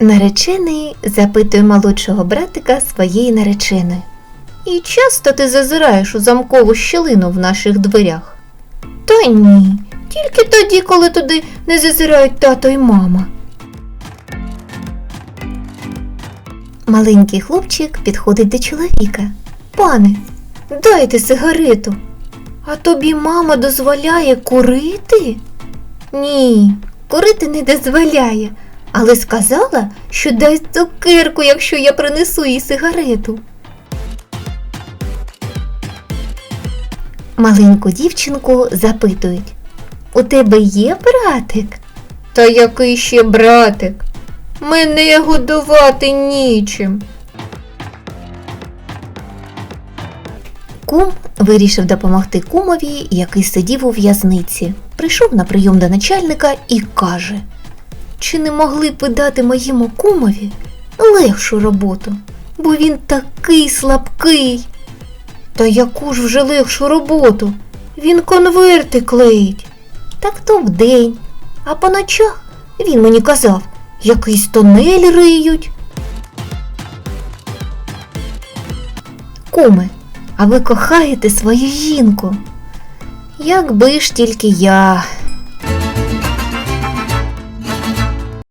Наречений запитує молодшого братика своєї нареченої. І часто ти зазираєш у замкову щілину в наших дверях? Та ні, тільки тоді, коли туди не зазирають тато і мама. Маленький хлопчик підходить до чоловіка. Пане, дайте сигарету. А тобі мама дозволяє курити? Ні, курити не дозволяє, але сказала, що дасть цукерку, якщо я принесу їй сигарету. Маленьку дівчинку запитують: У тебе є братик? Та який ще братик? Мене годувати нічим. Кум вирішив допомогти кумові, який сидів у в'язниці. Прийшов на прийом до начальника і каже: Чи не могли б ви дати моєму кумові легшу роботу? Бо він такий слабкий. Та яку ж вже легшу роботу? Він конверти клеїть. Так то вдень, а по ночах він мені казав, якийсь тонель риють. Куме, а ви кохаєте свою жінку? Якби ж тільки я.